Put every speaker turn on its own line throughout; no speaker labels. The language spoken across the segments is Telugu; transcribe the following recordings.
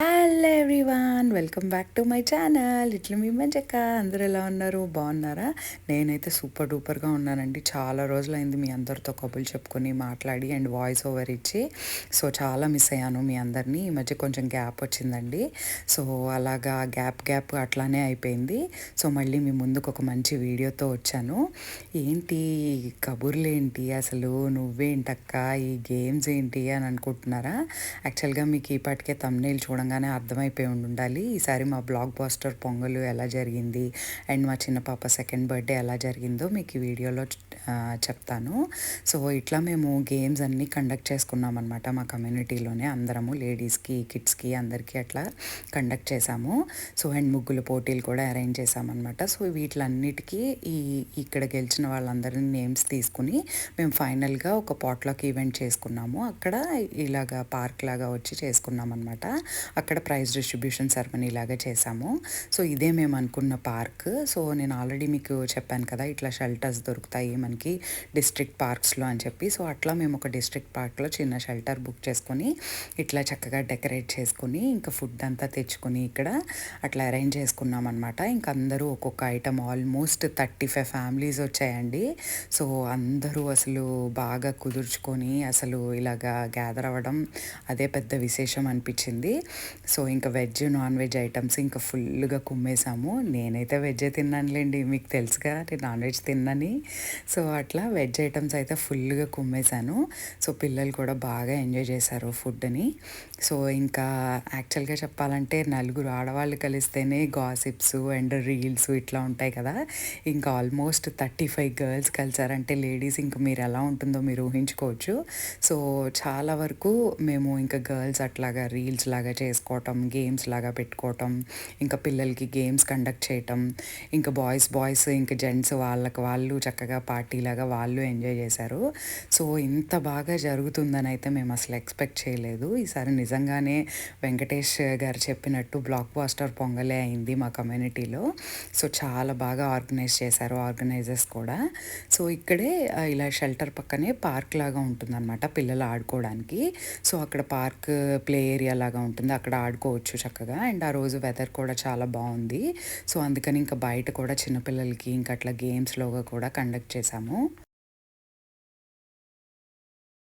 Hello. Hello everyone welcome back to my channel. ఇట్లా మీ మంచక్క అందరూ ఎలా ఉన్నారు? బాగున్నారా? నేనైతే సూపర్ డూపర్గా ఉన్నానండి. చాలా రోజులైంది మీ అందరితో కబుర్లు చెప్పుకొని మాట్లాడి అండ్ వాయిస్ ఓవర్ ఇచ్చి. సో చాలా మిస్ అయ్యాను మీ అందరినీ. ఈ మధ్య కొంచెం గ్యాప్ వచ్చిందండి. సో అలాగా గ్యాప్ గ్యాప్ అట్లానే అయిపోయింది. సో మళ్ళీ మీ ముందుకు ఒక మంచి వీడియోతో వచ్చాను. ఏంటి? కబుర్లేంటి? కబుర్లు ఏంటి అసలు నువ్వేంటక్క? ఈ గేమ్స్ ఏంటి? అని అనుకుంటున్నారా? యాక్చువల్గా మీకు ఈ పాటికే తమ్నేల్ చూడంగానే అర్థమైపోయి ఉండాలి ఈసారి మా బ్లాక్ బాస్టర్ పొంగలు ఎలా జరిగింది అండ్ మా చిన్న పాప సెకండ్ బర్త్డే ఎలా జరిగిందో మీకు ఈ వీడియోలో చెప్తాను. సో ఇట్లా మేము గేమ్స్ అన్నీ కండక్ట్ చేసుకున్నాం అనమాట మా కమ్యూనిటీలోనే. అందరము లేడీస్కి కిడ్స్కి అందరికీ అట్లా కండక్ట్ చేసాము. సో అండ్ ముగ్గుల పోటీలు కూడా అరేంజ్ చేశామన్నమాట సో వీటిలన్నిటికీ ఈ ఇక్కడ గెలిచిన వాళ్ళందరినీ నేమ్స్ తీసుకుని మేము ఫైనల్గా ఒక పాట్లాక్ ఈవెంట్ చేసుకున్నాము. అక్కడ ఇలాగా పార్క్ లాగా వచ్చి చేసుకున్నాం అనమాట అక్కడ ప్రైజ్ డిస్ట్రిబ్యూషన్ సెరమనీ లాగా చేసాము సో ఇదే మేము అనుకున్న పార్క్. సో నేను ఆల్రెడీ మీకు చెప్పాను కదా ఇట్లా షెల్టర్స్ దొరుకుతాయి మనకి డిస్ట్రిక్ట్ పార్క్స్లో అని చెప్పి. సో అట్లా మేము ఒక డిస్ట్రిక్ట్ పార్క్లో చిన్న షెల్టర్ బుక్ చేసుకొని ఇట్లా చక్కగా డెకరేట్ చేసుకుని ఇంకా ఫుడ్ అంతా తెచ్చుకొని ఇక్కడ అట్లా అరేంజ్ చేసుకున్నాం అనమాట ఇంకా అందరూ ఒక్కొక్క item almost thirty five families వచ్చాయండి. సో అందరూ అసలు బాగా కుదుర్చుకొని అసలు ఇలాగా గ్యాదర్ అవ్వడం అదే పెద్ద విశేషం అనిపించింది. సో సో ఇంకా వెజ్ నాన్ వెజ్ ఐటమ్స్ ఇంకా ఫుల్గా కుమ్మేసాము. నేనైతే వెజ్ తిన్నానులేండి మీకు తెలుసుగా నేను నాన్ వెజ్ తిన్నాని. సో అట్లా వెజ్ ఐటమ్స్ అయితే ఫుల్గా కుమ్మేశాను సో పిల్లలు కూడా బాగా ఎంజాయ్ చేశారు ఫుడ్ని సో ఇంకా యాక్చువల్గా చెప్పాలంటే నలుగురు ఆడవాళ్ళు కలిస్తేనే గాసిప్స్ అండ్ రీల్స్ ఇట్లా ఉంటాయి కదా. ఇంకా ఆల్మోస్ట్ థర్టీ ఫైవ్ గర్ల్స్ కలిసారంటే లేడీస్ ఇంకా మీరు ఎలా ఉంటుందో మీరు ఊహించుకోవచ్చు. సో చాలా వరకు మేము ఇంకా గర్ల్స్ అట్లాగా రీల్స్ లాగా చేసుకోవటం గేమ్స్ లాగా పెట్టుకోవటం ఇంకా పిల్లలకి గేమ్స్ కండక్ట్ చేయటం ఇంకా బాయ్స్ బాయ్స్ ఇంకా జెంట్స్ వాళ్ళకి వాళ్ళు చక్కగా పార్టీ లాగా వాళ్ళు ఎంజాయ్ చేశారు. సో ఇంత బాగా జరుగుతుందని అయితే మేము అసలు ఎక్స్పెక్ట్ చేయలేదు. ఈసారి నిజంగానే వెంకటేష్ గారు చెప్పినట్టు బ్లాక్ బాస్టర్ పొంగలే అయింది మా కమ్యూనిటీలో సో చాలా బాగా ఆర్గనైజ్ చేశారు ఆర్గనైజర్స్ కూడా. సో ఇక్కడే ఇలా షెల్టర్ పక్కనే పార్క్ లాగా ఉంటుందన్నమాట పిల్లలు ఆడుకోవడానికి. సో అక్కడ పార్క్ ప్లే ఏరియా లాగా ఉంటుంది. అక్కడ ఆడుకోవచ్చు చక్కగా. అండ్ ఆ రోజు వెదర్ కూడా చాలా బాగుంది. సో అందుకని ఇంకా బయట కూడా చిన్నపిల్లలకి ఇంకా అట్లా గేమ్స్లోగా కూడా కండక్ట్ చేశాము.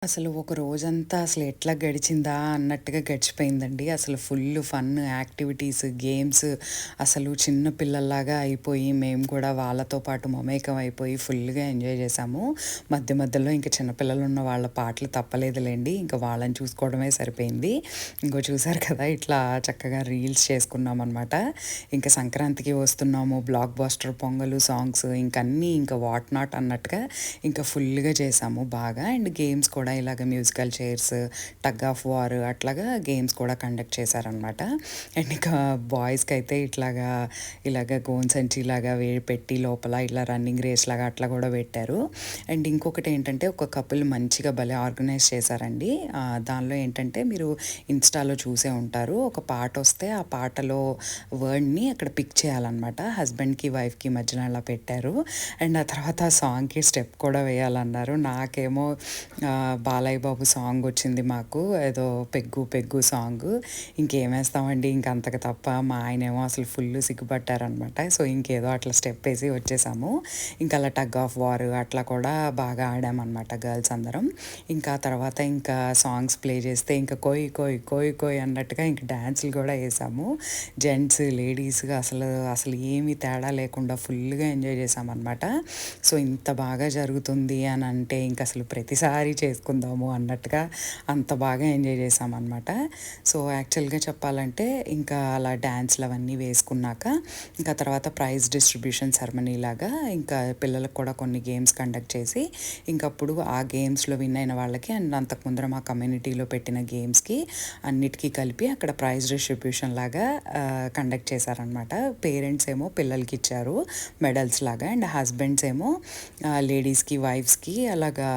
అసలు ఒక రోజంతా అసలు ఎట్లా గడిచిందా అన్నట్టుగా గడిచిపోయిందండి. అసలు ఫుల్ ఫన్ యాక్టివిటీస్ గేమ్స్ అసలు చిన్న పిల్లల్లాగా అయిపోయి మేము కూడా వాళ్ళతో పాటు మమేకం అయిపోయి ఫుల్గా ఎంజాయ్ చేసాము మధ్య మధ్యలో ఇంకా చిన్నపిల్లలు ఉన్న వాళ్ళ పాటలు తప్పలేదులేండి. ఇంకా వాళ్ళని చూసుకోవడమే సరిపోయింది. ఇంకో చూసారు కదా ఇట్లా చక్కగా రీల్స్ చేసుకున్నాం అనమాట ఇంకా సంక్రాంతికి వస్తున్నాము బ్లాక్ బాస్టర్ పొంగలు సాంగ్స్ ఇంకన్నీ అన్నీ ఇంకా వాట్ నాట్ అన్నట్టుగా ఇంకా ఫుల్గా చేసాము బాగా. అండ్ గేమ్స్ కూడా ఇలాగ musical chairs tug of war అట్లాగా గేమ్స్ కూడా కండక్ట్ చేశారనమాట అండ్ ఇంకా బాయ్స్కి అయితే ఇట్లాగా ఇలాగ గోన్ సంచి లాగా వే పెట్టి లోపల ఇట్లా రన్నింగ్ రేస్ లాగా అట్లా కూడా పెట్టారు. అండ్ ఇంకొకటి ఏంటంటే ఒక కపుల్ మంచిగా భలే ఆర్గనైజ్ చేశారండి. దానిలో ఏంటంటే మీరు ఇన్స్టాలో చూసే ఉంటారు. ఒక పాట వస్తే ఆ పాటలో వర్డ్ని అక్కడ పిక్ చేయాలన్నమాట. హస్బెండ్కి వైఫ్కి మధ్యన అలా పెట్టారు. అండ్ ఆ తర్వాత ఆ సాంగ్కి స్టెప్ కూడా వేయాలన్నారు. నాకేమో బాలయ్య బాబు సాంగ్ వచ్చింది మాకు. ఏదో పెగ్గు పెగ్గు సాంగ్ ఇంకేమేస్తామండి ఇంక అంతకు తప్ప మా ఆయనేమో అసలు ఫుల్ సిగ్గుపట్టారనమాట. సో ఇంకేదో అట్లా స్టెప్ వేసి వచ్చేసాము. ఇంకా అలా టగ్ ఆఫ్ వార్ అట్లా కూడా బాగా ఆడామన్నమాట గర్ల్స్ అందరం. ఇంకా తర్వాత ఇంకా సాంగ్స్ ప్లే చేస్తే ఇంకా కోయి కోయి కోయి కోయి అన్నట్టుగా ఇంకా డ్యాన్సులు కూడా వేసాము. జెంట్స్ లేడీస్గా అసలు అసలు ఏమీ తేడా లేకుండా ఫుల్గా ఎంజాయ్ చేసామన్నమాట సో ఇంత బాగా జరుగుతుంది అని అంటే ఇంక అసలు ప్రతిసారి చేసుకుందాము అన్నట్టుగా అంత బాగా ఎంజాయ్ చేసామన్నమాట. సో యాక్చువల్గా చెప్పాలంటే ఇంకా అలా డ్యాన్స్లు అవన్నీ వేసుకున్నాక ఇంకా తర్వాత ప్రైజ్ డిస్ట్రిబ్యూషన్ సెరమనీ లాగా ఇంకా పిల్లలకు కూడా కొన్ని గేమ్స్ కండక్ట్ చేసి ఇంకప్పుడు ఆ గేమ్స్లో విన్ అయిన వాళ్ళకి అండ్ అంతకు ముందర మా కమ్యూనిటీలో పెట్టిన గేమ్స్కి అన్నిటికీ కలిపి అక్కడ ప్రైజ్ డిస్ట్రిబ్యూషన్ లాగా కండక్ట్ చేశారనమాట పేరెంట్స్ ఏమో పిల్లలకి ఇచ్చారు మెడల్స్ లాగా అండ్ హస్బెండ్స్ ఏమో లేడీస్కి వైఫ్స్కి అలాగా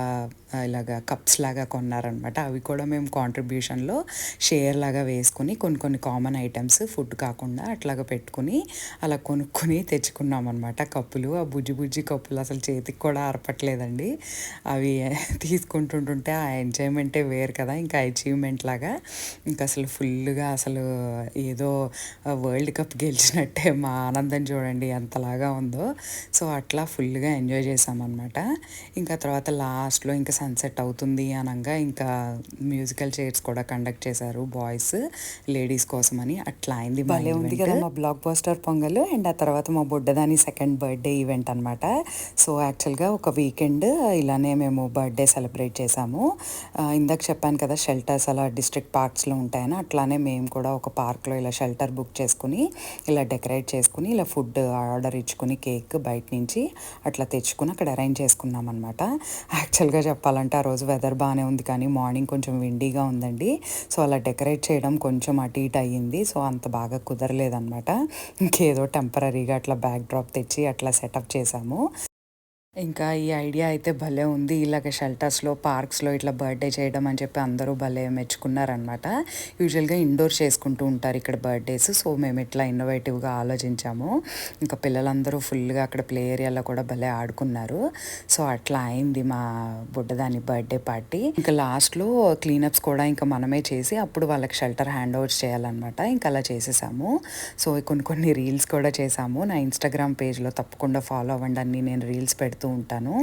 ఇలాగా కప్స్ లాగా కొన్నారనమాట అవి కూడా మేము కాంట్రిబ్యూషన్లో షేర్ లాగా వేసుకుని కొన్ని కొన్ని కామన్ ఐటమ్స్ ఫుడ్ కాకుండా అట్లాగా పెట్టుకుని అలా కొనుక్కొని తెచ్చుకున్నాం అనమాట కప్పులు ఆ బుజ్జి బుజ్జి కప్పులు అసలు చేతికి కూడా అరపట్లేదండి అవి తీసుకుంటుంటుంటే ఆ ఎంజాయ్మెంటే వేరు కదా ఇంకా అచీవ్మెంట్ లాగా. ఇంకా అసలు ఫుల్గా అసలు ఏదో వరల్డ్ కప్ గెలిచినట్టే మా ఆనందం చూడండి ఎంతలాగా ఉందో. సో అట్లా ఫుల్గా ఎంజాయ్ చేసామన్నమాట ఇంకా తర్వాత లాస్ట్లో ఇంకా సన్సెట్ అవుతుంది అనగా ఇంకా మ్యూజికల్ చైర్స్ కూడా కండక్ట్ చేశారు బాయ్స్ లేడీస్ కోసమని. అట్లా అయింది భలే ఉంది కదా మా బ్లాక్ బస్టర్ పొంగల్. అండ్ ఆ తర్వాత మా బుడ్డదాని సెకండ్ బర్త్డే ఈవెంట్ అనమాట సో యాక్చువల్గా ఒక వీకెండ్ ఇలానే మేము బర్త్డే సెలబ్రేట్ చేసాము ఆ, ఇందాక చెప్పాను కదా షెల్టర్స్ అలా డిస్ట్రిక్ట్ పార్క్స్లో ఉంటాయని. అట్లానే మేము కూడా ఒక పార్క్లో ఇలా షెల్టర్ బుక్ చేసుకుని ఇలా డెకరేట్ చేసుకుని ఇలా ఫుడ్ ఆర్డర్ ఇచ్చుకుని కేక్ బయట నుంచి అట్లా తెచ్చుకుని అక్కడ అరేంజ్ చేసుకున్నాం అనమాట యాక్చువల్గా చెప్పాలంటే ఆ రోజు వెదర్ బాగానే ఉంది కానీ మార్నింగ్ కొంచెం విండీగా ఉందండి. సో అలా డెకరేట్ చేయడం కొంచెం అటు ఇటు అయ్యింది. సో అంత బాగా కుదరలేదన్నమాట. ఇంకేదో టెంపరీగా అట్లా బ్యాక్ డ్రాప్ తెచ్చి అట్లా సెటప్ చేసాము. ఇంకా ఈ ఐడియా అయితే భలే ఉంది. ఇలాగ షెల్టర్స్లో పార్క్స్లో ఇట్లా బర్త్డే చేయడం అని చెప్పి అందరూ భలే మెచ్చుకున్నారనమాట. యూజువల్గా ఇండోర్ చేసుకుంటూ ఉంటారు ఇక్కడ బర్త్డేస్. సో మేము ఇట్లా ఇన్నోవేటివ్గా ఆలోచించాము. ఇంకా పిల్లలందరూ ఫుల్గా అక్కడ ప్లే ఏరియాలో కూడా భలే ఆడుకున్నారు. సో అట్లా అయింది మా బుడ్డదాని బర్త్డే పార్టీ. ఇంకా లాస్ట్లో క్లీనప్స్ కూడా ఇంకా మనమే చేసి అప్పుడు వాళ్ళకి షెల్టర్ హ్యాండ్ ఓవర్స్ చేయాలన్నమాట ఇంకా అలా చేసేసాము. సో కొన్ని కొన్ని రీల్స్ కూడా చేసాము. నా ఇన్స్టాగ్రామ్ పేజ్లో తప్పకుండా ఫాలో అవ్వండి. అన్ని నేను రీల్స్ పెడుతూ చేస్తూ ఉంటాను.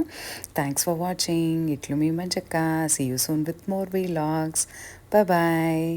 థ్యాంక్స్ ఫర్ వాచింగ్ ఇట్లు మీ Manchakka see you soon with more vlogs bye